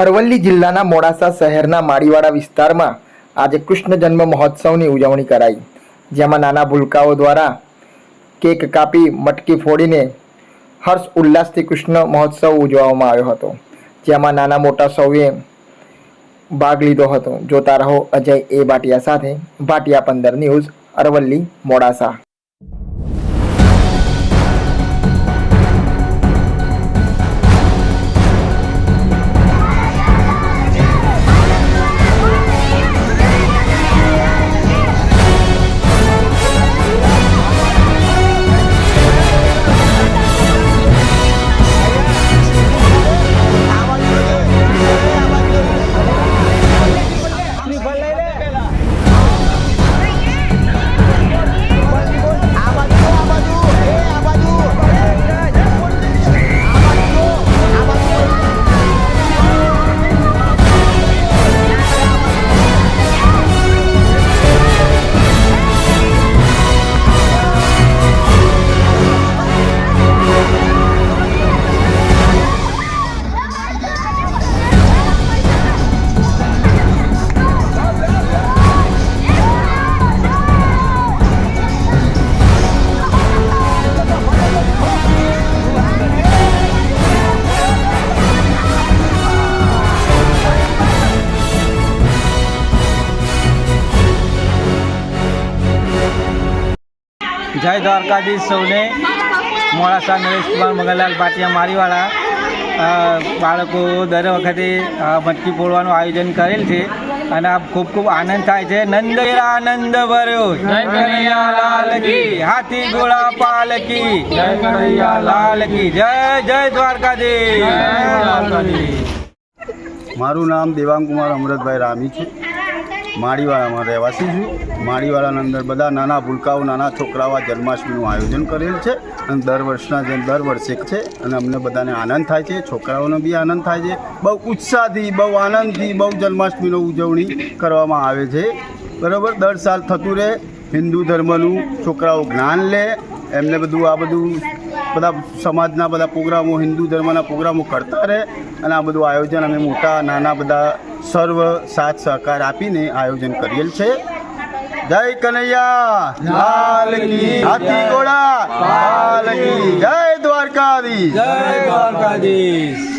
અરવલ્લી જિલ્લાના મોડાસા શહેરના માળીવાડા વિસ્તારમાં આજે કૃષ્ણ જન્મ મહોત્સવની ઉજવણી કરાઈ. જેમાં નાના ભૂલકાઓ દ્વારા કેક કાપી, મટકી ફોડીને હર્ષ ઉલ્લાસથી કૃષ્ણ મહોત્સવ ઉજવવામાં આવ્યો હતો. જેમાં નાના મોટા સૌએ ભાગ લીધો હતો. જોતા રહો અજય એ ભાટિયા સાથે, ભાટિયા પંદર ન્યૂઝ, અરવલ્લી, મોડાસા. જય દ્વારકાધીશ સૌને. મોડાસા નરેશકુમાર મંગલલાલ પાટિયા મારીવાળા. બાળકો દર વખતે મટકી ફોડવાનું આયોજન કરેલ છે અને આ ખૂબ ખૂબ આનંદ થાય છે. નંદ આનંદ ભર્યો. જય કનૈયા હાથી ઘોડા પાલકી લાલકી જય કનૈયા લાલ જય જય દ્વારકાધીશ. મારું નામ દેવાંગ કુમાર અમૃતભાઈ રામી છે. માળીવાડામાં રહેવાસી છું. માળીવાડાના અંદર બધા નાના ભૂલકાઓ, નાના છોકરાઓ જન્માષ્ટમીનું આયોજન કરેલ છે અને દર વર્ષના જેમ દર વર્ષે છે અને અમને બધાને આનંદ થાય છે, છોકરાઓને બી આનંદ થાય છે. બહુ ઉત્સાહથી, બહુ આનંદથી, બહુ જન્માષ્ટમીનો ઉજવણી કરવામાં આવે છે. બરાબર? દર સાલ થતું રહે, હિન્દુ ધર્મનું છોકરાઓ જ્ઞાન લે, એમને બધું આ બધું બધા સમાજના બધા પ્રોગ્રામો હિન્દુ ધર્મના પ્રોગ્રામો કરતા રહે અને આ બધું આયોજન અમે મોટા નાના બધા સર્વ સાથ સહકાર આપીને આયોજન કરેલ છે. જય કનૈયા! હાથી ઘોડા! જય દ્વારકાધીશ! જય દ્વારકાધીશ.